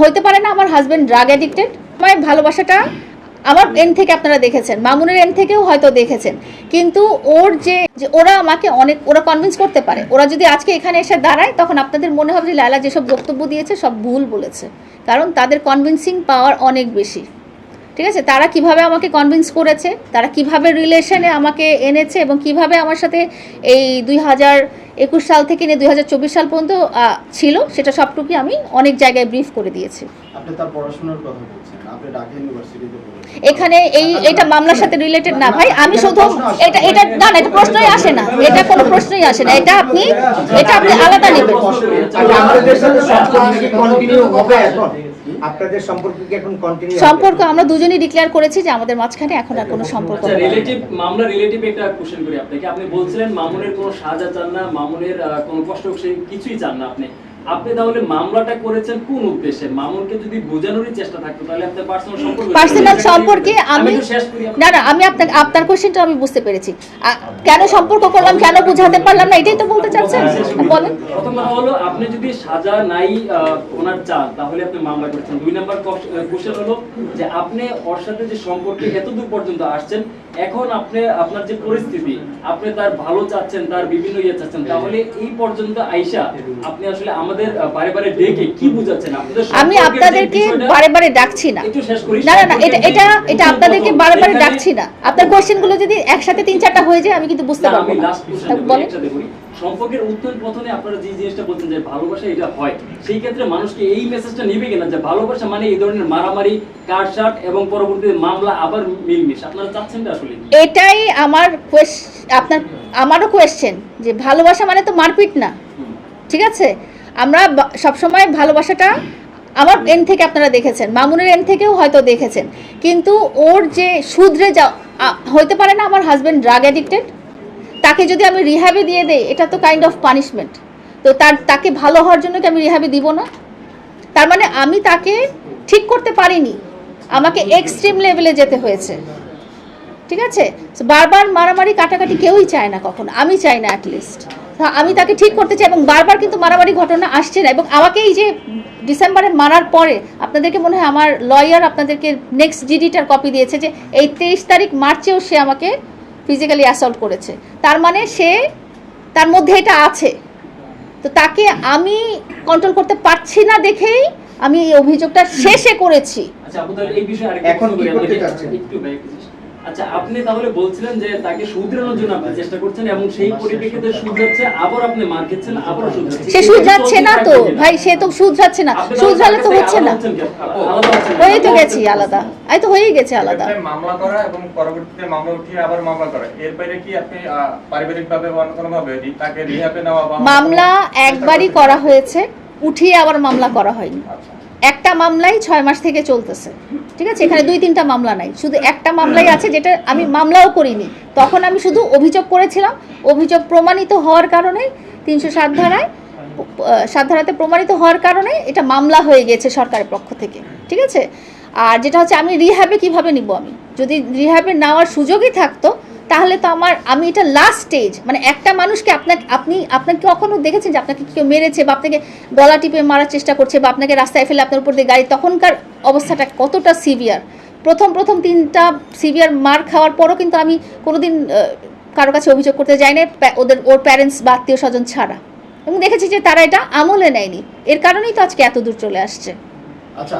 হইতে পারে না আমার হাজব্যান্ড ড্রাগ অ্যাডিক্টেড আমার ভালোবাসাটা আমার এন থেকে আপনারা দেখেছেন, মামুনের এন থেকেও হয়তো দেখেছেন। কিন্তু ওর যে যে ওরা আমাকে অনেক, ওরা কনভিন্স করতে পারে। ওরা যদি আজকে এখানে এসে দাঁড়ায়, তখন আপনাদের মনে হবে যে লালা যেসব বক্তব্য দিয়েছে, সব ভুল বলেছে। কারণ তাদের কনভিন্সিং পাওয়ার অনেক বেশি। ঠিক আছে? তারা কীভাবে আমাকে কনভিন্স করেছে? তারা কীভাবে রিলেশনে আমাকে এনেছে? এবং কীভাবে আমার সাথে এই দুই হাজার একুশ সাল থেকে নিয়ে দুই হাজার চব্বিশ সাল পর্যন্ত ছিল? সেটা সবটুকুই আমি অনেক জায়গায় ব্রিফ করে দিয়েছি। আপনি তার পড়াশোনার কথা বলছেন আপনি ঢাকা ইউনিভার্সিটিতে পড়েছেন। এখানে এই এটা মামলার সাথে রিলেটেড না ভাই আমি শুধু এটা এটা না না এটা প্রশ্নই আসে না। এটা কোনো প্রশ্নই আসে না। এটা আপনি এটা আপনি আলাদা নেবেন। আচ্ছা, আপনাদের সাথে সম্পর্ক কন্টিনিউ হবে এখন? আপনাদের সম্পর্ক কি এখন কন্টিনিউ সম্পর্ক আমরা দুজনেই ডিক্লেয়ার করেছি যে আমাদের মাঝখানে এখন আর কোনো সম্পর্ক আচ্ছা হবে না। রিলেটিভ মামলা রিলেটিভ একটা কোশ্চেন করি আপনাকে। আপনি বলছিলেন মামুনের কোনো সাজা চান না মামুনের কোনো কষ্ট কিছুই চান না আপনি। আপনি তাহলে মামলাটা করেছেন কোন উদ্দেশ্যে? মামুনকে যদি বোঝানোরই চেষ্টা থাকতো তাহলে আপনার পার্সোনাল সম্পর্ক পার্সোনাল সম্পর্কে আমি না না আমি আপনার আপনার কোশ্চেনটা আমি বুঝতে পেরেছি। কেন সম্পর্ক করলাম কেন বোঝাতে পারলাম না এটাই তো বলতে চাচ্ছেন? বলেন। প্রথম হলো আপনি যদি সাজা নাই ওনার চান তাহলে আপনি মামলা করছেন। দুই নাম্বার কোশ্চেন হলো যে আপনি ওর সাথে যে সম্পর্কে এতদূর পর্যন্ত আসছেন এখন আপনি আপনার যে পরিস্থিতি আপনি তার ভালো চাচ্ছেন তার বিভিন্ন ইয়ে চাচ্ছেন তাহলে এই পর্যন্ত আইসা আপনি আসলে আমাদের বারে বারে ডেকে কি বুঝাচ্ছেন? আপনাদের আমি আপনাদেরকে বারে বারে ডাকছি না। একটু শেষ করি না না এটা এটা এটা আপনাদেরকে বারে বারে ডাকছি না। আপনার কোশ্চেনগুলো যদি একসাথে তিন চারটা হয়ে যায় আমি কিন্তু বুঝতে না, পারব আমি না। লাস্ট কোশ্চেন বলি বলেন। সম্পর্কের উত্তর পথনে আপনারা যে জিনিসটা বলছেন যে ভালোবাসা এটা হয় সেই ক্ষেত্রে মানুষকে এই মেসেজটা নিবে কিনা যে ভালোবাসা মানে এই ধরনের মারামারি কাটসাট এবং পরবর্তীতে মামলা আবার মিলমিশ। আপনারা চাচ্ছেনটা আসলে এটাই আমার আপনার আমারও কোয়েশ্চেন যে ভালোবাসা মানে তো মারপিট না। ঠিক আছে? আমরা সবসময় ভালোবাসাটা আমার এন থেকে আপনারা দেখেছেন মামুনের এন থেকেও হয়তো দেখেছেন। কিন্তু ওর যে শুধরে যা হইতে পারে না আমার হাজব্যান্ড ড্রাগ অ্যাডিক্টেড তাকে যদি আমি রিহ্যাবে দিয়ে দেই, এটা তো কাইন্ড অফ পানিশমেন্ট তো তার, তাকে ভালো হওয়ার জন্য কি আমি রিহ্যাবে দিব না? তার মানে আমি তাকে ঠিক করতে পারিনি। আমাকে এক্সট্রিম লেভেলে যেতে হয়েছে। ঠিক আছে? বারবার মারামারি কাটাকাটি কেউই চায় না কখন। আমি চাই না অ্যাটলিস্ট আমি তাকে ঠিক করতে চাই এবং বারবার কিন্তু মারামারি ঘটনা আসছে না এবং আমাকে এই যে ডিসেম্বরে মারার পরে আপনাদেরকে মনে হয় আমার লয়ার আপনাদেরকে নেক্সট জিডিটার কপি দিয়েছে যে এই তেইশ তারিখ মার্চেও সে আমাকে ফিজিক্যালি অ্যাসল্ট করেছে তার মানে সে তার মধ্যে এটা আছে তো তাকে আমি কন্ট্রোল করতে পারছি না দেখেই আমি এই অভিযোগটা শেষে করেছি আচ্ছা এই বিষয়ে আরেকটু এখন কি করতে চাচ্ছেন? একটু। আচ্ছা আপনি তাহলে বলছিলেন যে তাকে শুধরানোর জন্য আপনি চেষ্টা করছেন এবং সেই পরিপ্রেক্ষিতে শুধরাচ্ছে আবার আপনি মার খেচ্ছেন আবারও শুধরাচ্ছে। সে শুধরাচ্ছে না তো। ভাই সে তো শুধরাচ্ছে না। শুধরালে তো হচ্ছে না? হয়েই তো গেছি আলাদা। এই তো হয়েই গেছে আলাদা। মামলা করা এবং পরবর্তীতে মামলা উঠিয়ে আবার মামলা করা। এর বাইরে কি আপনি পারিবারিক ভাবে অন্য কোনো ভাবে তাকে রিহাবে নেওয়া মামলা একবারই করা হয়েছে উঠিয়ে আবার মামলা করা হয়নি। আচ্ছা। একটা মামলাই ছয় মাস থেকে চলতেছে। ঠিক আছে? এখানে দুই তিনটা মামলা নাই। শুধু একটা মামলাই আছে যেটা আমি মামলাও করিনি। তখন আমি শুধু অভিযোগ করেছিলাম। অভিযোগ প্রমাণিত হওয়ার কারণে তিনশো সাত ধারায় সাত ধারাতে প্রমাণিত হওয়ার কারণে এটা মামলা হয়ে গেছে সরকারের পক্ষ থেকে। ঠিক আছে? আর যেটা হচ্ছে আমি রিহ্যাবে কীভাবে নিব আমি? যদি রিহ্যাবে নেওয়ার সুযোগই থাকতো তাহলে তো আমার, আমি এটা লাস্ট স্টেজ মানে একটা মানুষকে আপনাকে, আপনি, আপনাকে কখনো দেখেছেন যে আপনাকে কেউ মেরেছে বা আপনাকে গলা টিপে মারার চেষ্টা করছে বা আপনাকে রাস্তায় ফেলে আপনার উপর দিয়ে গাড়ি? তখনকার অবস্থাটা কতটা সিভিয়ার প্রথম প্রথম তিনটা সিভিয়ার মার খাওয়ার পরও কিন্তু আমি কোনোদিন কারও কাছে অভিযোগ করতে যাই না ওদের, ওর প্যারেন্টস বা আত্মীয় স্বজন ছাড়া। এবং দেখেছি যে তারা এটা আমলে নেয়নি। এর কারণেই তো আজকে এত দূর চলে আসছে। আচ্ছা।